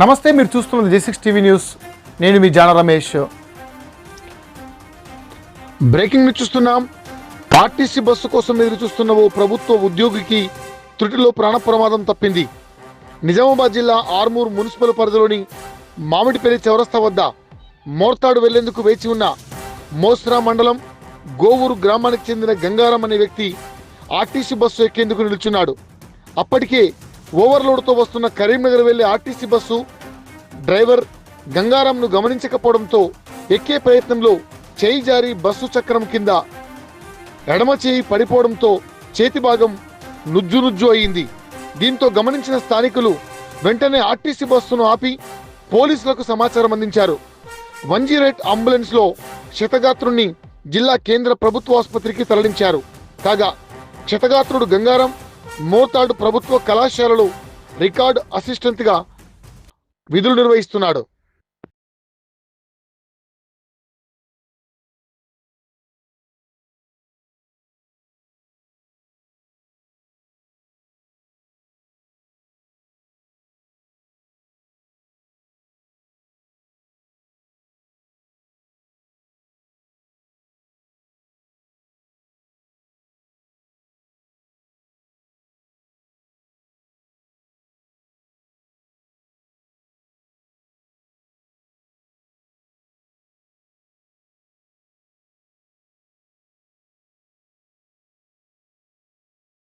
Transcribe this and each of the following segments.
నమస్తే మీరు చూస్తున్నది జే సిక్స్ టీవీ న్యూస్. నేను మీ జాన రమేష్. బ్రేకింగ్ న్యూస్ చూస్తున్నాం. ఆర్టీసీ బస్సు కోసం ఎదురు చూస్తున్న ఓ ప్రభుత్వ ఉద్యోగికి త్రుటిలో ప్రాణ ప్రమాదం తప్పింది. నిజామాబాద్ జిల్లా ఆర్మూర్ మున్సిపల్ పరిధిలోని మామిడిపల్లి చౌరస్తా వద్ద మోర్తాడు వెళ్ళేందుకు వేచి ఉన్న మోస్రా మండలం గోవూరు గ్రామానికి చెందిన గంగారం అనే వ్యక్తి ఆర్టీసీ బస్సు ఎక్కేందుకు నిలుచున్నాడు. అప్పటికే ఓవర్లోడ్తో వస్తున్న కరీంనగర్ వెళ్ళే ఆర్టీసీ బస్సు డ్రైవర్ గంగారాంను గమనించకపోవడంతో ఎక్కే ప్రయత్నంలో చేయి జారి బస్సు చక్రం కింద ఎడమ చేయి పడిపోవడంతో చేతి భాగం నుజ్జు నుజ్జు అయింది. దీంతో గమనించిన స్థానికులు వెంటనే ఆర్టీసీ బస్సును ఆపి పోలీసులకు సమాచారం అందించారు. వన్ జీరో ఎయిట్ అంబులెన్స్లో క్షతగాత్రుణ్ణి జిల్లా కేంద్ర ప్రభుత్వ ఆసుపత్రికి తరలించారు. కాగా క్షతగాత్రుడు గంగారం మోతాడు ప్రభుత్వ కళాశాలలో రికార్డ్ అసిస్టెంట్గా విధులు నిర్వహిస్తున్నాడు.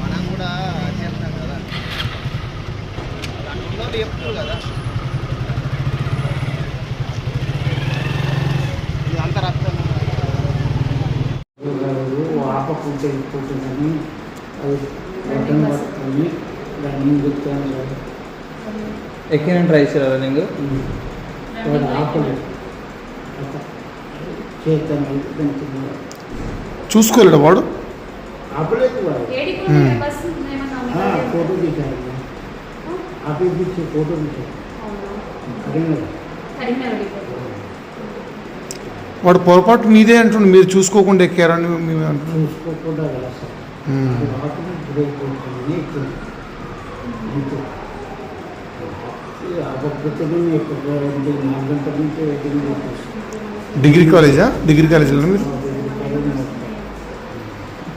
మనం కూడా చేస్తాం కదా. చెప్తారు కదా ఇదంతా రక్తం అయిపోతుందని అది రన్నింగ్ చెప్తాను ఎక్కిన ట్రై చేయాలి రన్నింగ్. ఆపలేదు చేస్తాను దానికి చూసుకోలేడు వాడు. ఆ, ఫోటో తీశారు. ఆపేపించి ఫోటో తీశారు. వాడు పొరపాటు మీదే అంటుండు మీరు చూసుకోకుండా ఎక్కారని మేము. అంటున్నాం చూసుకోకుండా డిగ్రీ కాలేజా? డిగ్రీ కాలేజీలో మీరు?